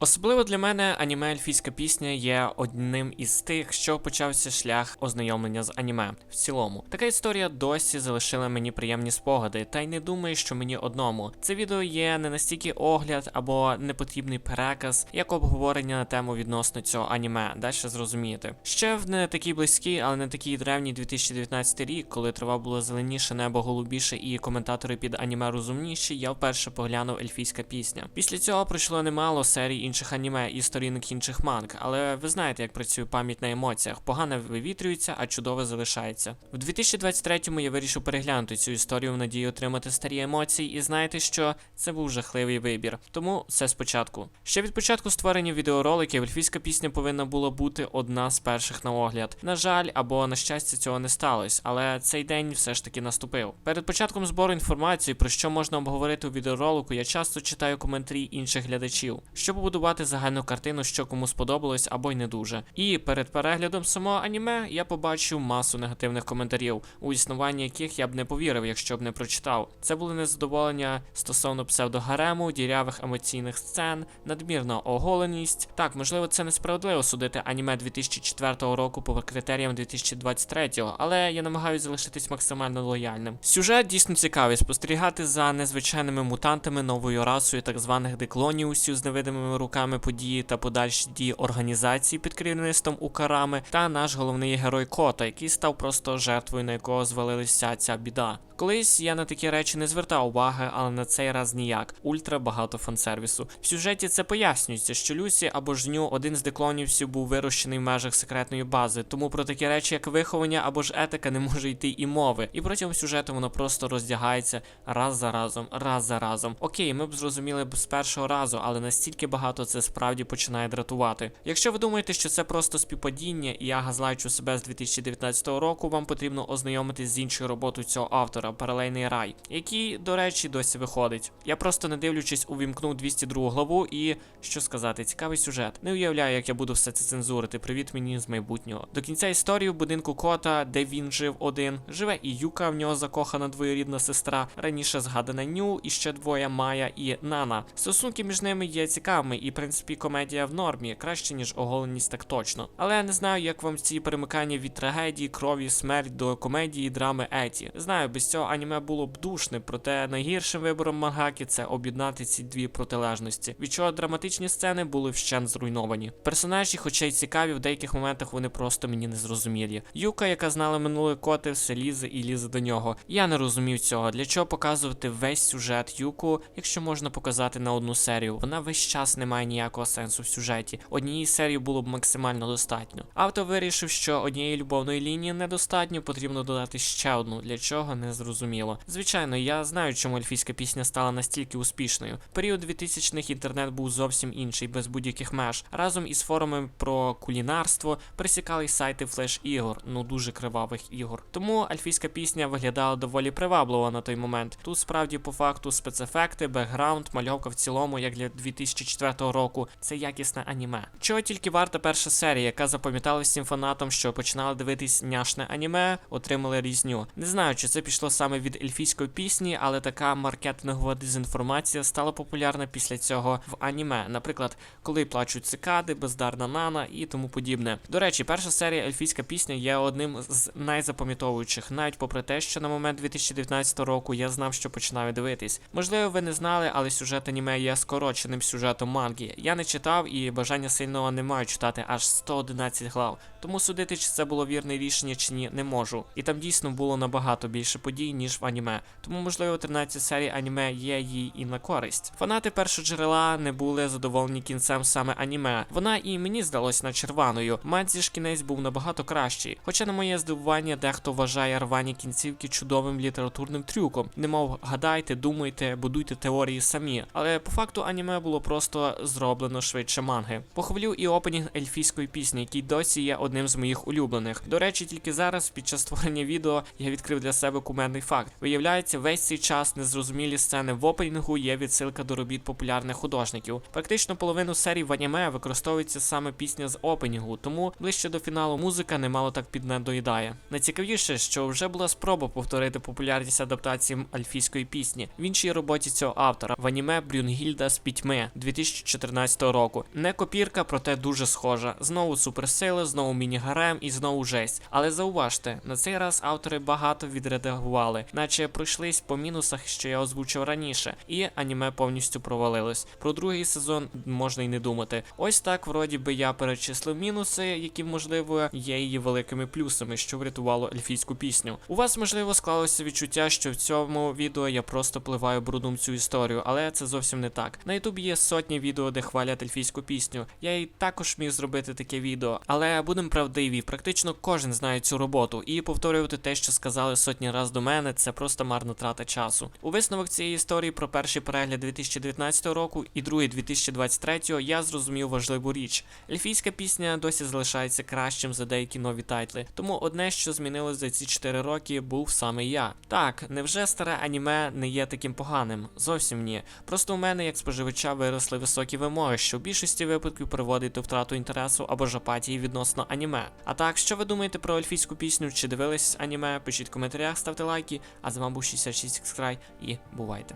Особливо для мене аніме Ельфійська пісня є одним із тих, що почався шлях ознайомлення з аніме в цілому. Така історія досі залишила мені приємні спогади, та й не думаю, що мені одному. Це відео є не настільки огляд або непотрібний переказ, як обговорення на тему відносно цього аніме. Далі зрозумієте. Ще в не такий близький, але не такий древній 2019 рік, коли трава була зеленіше, небо голубіше і коментатори під аніме розумніші, я вперше поглянув ельфійська пісня. Після цього пройшло немало серій інших аніме і сторінок інших манг, але ви знаєте, як працює пам'ять на емоціях. Погане вивітрюється, а чудове залишається. В 2023-му я вирішив переглянути цю історію в надії отримати старі емоції, і знаєте, що це був жахливий вибір. Тому все спочатку. Ще від початку створення відеороликів ельфійська пісня повинна була бути одна з перших на огляд. На жаль, або на щастя, цього не сталося, але цей день все ж таки наступив. Перед початком збору інформації, про що можна обговорити у відеоролику, я часто читаю коментарі інших глядачів, щоб побудувати загальну картину, що кому сподобалось або й не дуже. І перед переглядом самого аніме я побачив масу негативних коментарів, у існуванні яких я б не повірив, якщо б не прочитав. Це були незадоволення стосовно псевдогарему, дірявих емоційних сцен, надмірна оголеність. Так, можливо, це несправедливо судити аніме 2004 року по критеріям 2023, але я намагаюся залишитись максимально лояльним. Сюжет дійсно цікавий спостерігати за незвичайними мутантами новою расою так званих деклоніусів з невидимими руками події та подальші дії організації під керівництвом Укарами, та наш головний герой Кота, який став просто жертвою, на якого звалилася ця біда. Колись я на такі речі не звертав уваги, але на цей раз ніяк. Ультра багато фансервісу. В сюжеті це пояснюється, що Люсі або ж Ню, один з деклонівців, був вирощений в межах секретної бази, тому про такі речі, як виховання або ж етика, не може йти і мови. І протягом сюжету воно просто роздягається раз за разом, раз за разом. Окей, ми б зрозуміли б з першого разу, але настільки багато це справді починає дратувати. Якщо ви думаєте, що це просто співпадіння, і я газлайчу себе з 2019 року, вам потрібно ознайомитись з іншою роботою цього автора Паралельний рай, який, до речі, досі виходить. Я просто не дивлячись, увімкнув 202 главу і що сказати, цікавий сюжет. Не уявляю, як я буду все це цензурити. Привіт мені з майбутнього. До кінця історії в будинку кота, де він жив один, живе і Юка, в нього закохана двоюрідна сестра, раніше згадана Ню, і ще двоє Майя і Нана. Стосунки між ними є цікавими, і в принципі комедія в нормі, краще ніж оголеність, так точно. Але я не знаю, як вам ці перемикання від трагедії, крові, смерть до комедії, драми Еті. Знаю, без цього аніме було б душне, проте найгіршим вибором мангаки це об'єднати ці дві протилежності, від чого драматичні сцени були вщент зруйновані. Персонажі, хоча й цікаві, в деяких моментах вони просто мені не зрозумілі. Юка, яка знала минуле коти, все лізе і лізе до нього. Я не розумів цього. Для чого показувати весь сюжет Юку, якщо можна показати на одну серію? Вона весь час не має ніякого сенсу в сюжеті. Однієї серії було б максимально достатньо. Автор вирішив, що однієї любовної лінії недостатньо, потрібно додати ще одну, для чого не зрозуміло. Звичайно, я знаю, чому ельфійська пісня стала настільки успішною. Період 2000-х інтернет був зовсім інший, без будь-яких меж. Разом із форумами про кулінарство присікали сайти флеш-ігор, ну дуже кривавих ігор. Тому ельфійська пісня виглядала доволі привабливо на той момент. Тут справді по факту спецефекти, бекграунд, мальовка в цілому, як для 2004 року, це якісне аніме. Чого тільки варта перша серія, яка запам'яталась всім фанатам, що починали дивитись няшне аніме, отримали різню. Не знаю, чи це пішло саме від ельфійської пісні, але така маркетингова дезінформація стала популярна після цього в аніме. Наприклад, коли плачуть цикади, бездарна нана і тому подібне. До речі, перша серія ельфійська пісня є одним з найзапам'ятовуючих, навіть попри те, що на момент 2019 року я знав, що починаю дивитись. Можливо, ви не знали, але сюжет аніме є скороченим сюжетом манги. Я не читав і бажання сильного не маю читати аж 111 глав. Тому судити, чи це було вірне рішення чи ні, не можу. І там дійсно було набагато більше подій, ніж в аніме. Тому, можливо, 13 серій аніме є їй і на користь. Фанати першого джерела не були задоволені кінцем саме аніме. Вона і мені здалась начерваною. Мадзі ж кінець був набагато кращий. Хоча, на моє здивування, дехто вважає рвані кінцівки чудовим літературним трюком. Немов гадайте, думайте, будуйте теорії самі. Але по факту аніме було просто зроблено швидше манги. Похвалю і опенінг ельфійської пісні, який досі є одним з моїх улюблених. До речі, тільки зараз, під час створення відео, я відкрив для себе кумедний факт. Виявляється, весь цей час незрозумілі сцени в опенінгу є відсилка до робіт популярних художників. Практично половину серій в аніме використовується саме пісня з опенінгу, тому ближче до фіналу музика немало так піднедоїдає. Найцікавіше, що вже була спроба повторити популярність адаптації альфійської пісні в іншій роботі цього автора в аніме Брюнгільда з пітьми 2014 року. Не копірка, проте дуже схожа. Знову суперсили, знову міні-гарем і знову жесть. Але зауважте, на цей раз автори багато відредагували, наче пройшлись по мінусах, що я озвучив раніше, і аніме повністю провалилось. Про другий сезон можна й не думати. Ось так, вроді би, я перечислив мінуси, які можливо є її великими плюсами, що врятувало ельфійську пісню. У вас можливо склалося відчуття, що в цьому відео я просто пливаю брудом цю історію, але це зовсім не так. На ютубі є сотні відео, де хвалять ельфійську пісню. Я і також міг зробити таке відео, але будемо правдиві, практично кожен знає цю роботу, і повторювати те, що сказали сотні раз до мене, це просто марна трата часу. У висновок цієї історії про перший перегляд 2019 року і другий 2023 я зрозумів важливу річ. Ельфійська пісня досі залишається кращим за деякі нові тайтли. Тому одне, що змінилось за ці 4 роки, був саме я. Так, невже старе аніме не є таким поганим? Зовсім ні. Просто у мене, як споживача, виросли високі вимоги, що в більшості випадків приводить до втрату інтересу або ж апатії відносно аніме. А так, що ви думаєте про ельфійську пісню? Чи дивились аніме? Пишіть в коментарях, ставте лайки. А з вами був 66 Край і бувайте.